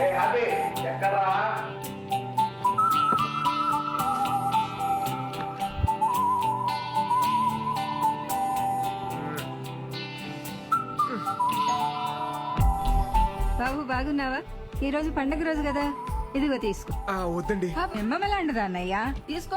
Happy ఎక్కడా బాబు బాగున్నావా? ఈ రోజు పండగ రోజు కదా. ఇదిగో తీసుకో. ఆ, వద్దండి. నిమ్మమలాంటిదా అన్నయ్య? తీసుకో.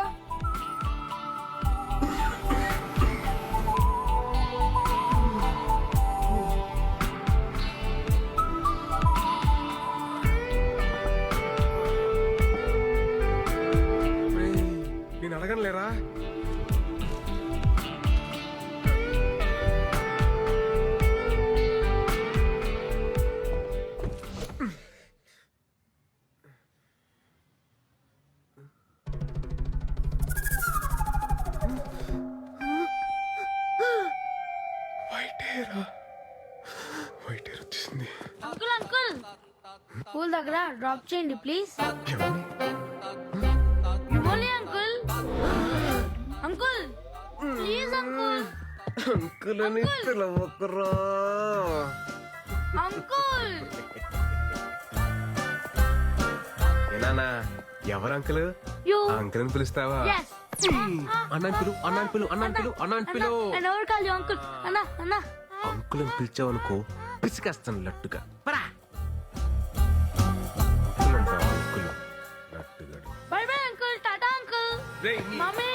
వైట్ హెయిర్ వచ్చేసింది అంకుల్ అంకుల్ స్కూల్ దగ్గర డ్రాప్ చేయండి ప్లీజ్ మిమ్మల్ని uncle uncle please uncle uncle అని పిలవకురా అంకుల్ ఏనానా ఎవరు అంకుల్ యూ అంకుల్ అని పిలుస్తావా అన్నాన్ పిలు అన్నాన్ పిలు అన్నాన్ పిలు అన్నాన్ పిలు అంకుల్ అన్న అన్న అంకుల్ అని పిలిచావనుకో పిసికేస్తాను లట్టుగా. పరా. Uncle? లట్టుగా bye bye uncle tata uncle. Mummy.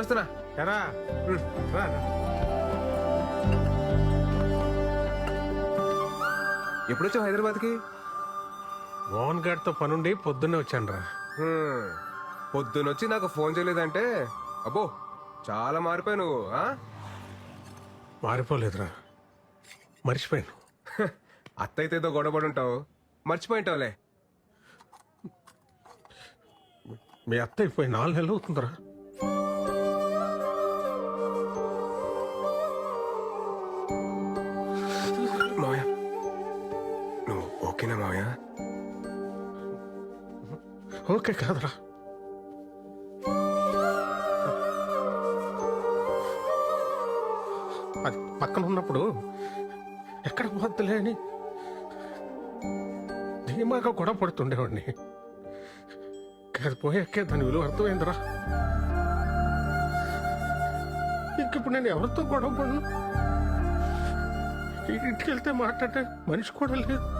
వస్తున్నా ఎరా. రా. ఎప్పుడొచ్చావు హైదరాబాద్కి మోహన్ గారితో పనుండి పొద్దున్నే వచ్చాను రా. పొద్దునొచ్చి నాకు ఫోన్ చేయలేదంటే అబ్బో చాలా మారిపోయావు నువ్వు ఆ? మారిపోలేదురా మర్చిపోయాను హ, అత్త అయితే ఏదో గొడవపడి ఉంటావు మర్చిపోయింటావులే మీ అత్త అయిపోయి నాలుగు నెలలు అవుతుందిరా ఓకే కాదురా. అది పక్కన ఉన్నప్పుడు ఎక్కడ పోద్దులే అని ధీమాగా గొడవ పడుతుండేవాడిని. కాదు పోయాకే దాని విలువ అర్థమైందిరా. ఇంక ఇప్పుడు నేను ఎవరితో గొడవ పడను? ఇంటికి వెళ్తే మాట్లాడే మనిషి కూడా లేదు.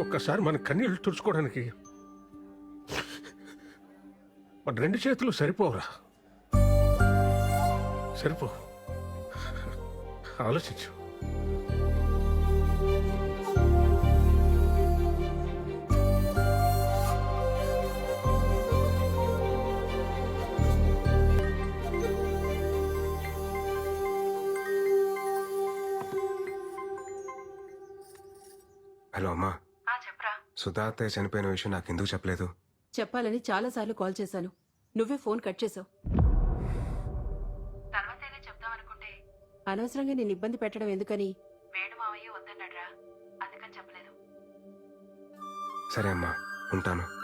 ఒక్కసారి మన కన్నీళ్ళు తుడుచుకోవడానికి. మన రెండు చేతులు సరిపోవరా. సరిపో. ఆలోచించు. హలో అమ్మా. సుధా అత్తయ్య చనిపోయిన విషయం నాకు ఎందుకు చెప్పలేదు? చెప్పాలని చాలాసార్లు కాల్ చేశాను. నువ్వే ఫోన్ కట్ చేసావు. తర్వాతైనా అనవసరంగా నేను ఇబ్బంది పెట్టడం ఎందుకని? వేణు మావయ్య వద్దన్నాడ్రా. అందుకని చెప్పలేదు. సరే అమ్మా ఉంటాను.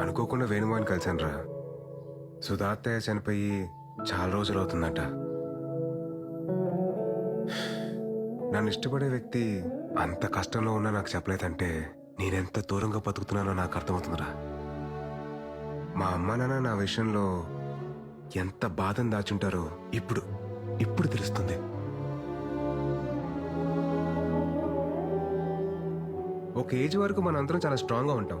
అనుకోకుండా వేణుమాని కలిశాను రా సుధాత్తయ్య చనిపోయి చాలా రోజులు అవుతుందట. నన్ను ఇష్టపడే వ్యక్తి అంత కష్టంలో ఉన్నా నాకు చెప్పలేదంటే నేనెంత దూరంగా బతుకుతున్నానో నాకు అర్థమవుతుందిరా. మా అమ్మ నాన్న నా విషయంలో ఎంత బాధను దాచుంటారో ఇప్పుడు ఇప్పుడు తెలుస్తుంది. ఒక ఏజ్ వరకు మనందరం చాలా స్ట్రాంగ్గా ఉంటాం.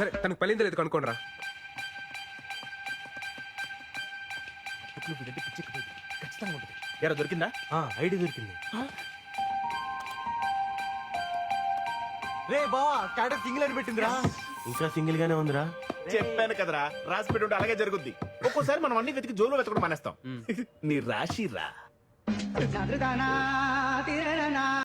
సరే తనకు పెళ్ళింది లేదు కనుక్కోండి రా ఎరా దొరికిందా? ఐడి దొరికింది. రే బావా స్టాటస్ సింగిల్ అని పెట్టిందిరా. ఇంకా సింగిల్ గానే ఉందిరా. చెప్పాను కదరా రాసి పెట్టి ఉంటే అలాగే జరుగుద్ది. ఒక్కోసారి మనం అన్ని వెతికి జోలు వెతకడం మానేస్తాం. నీ రాశి రా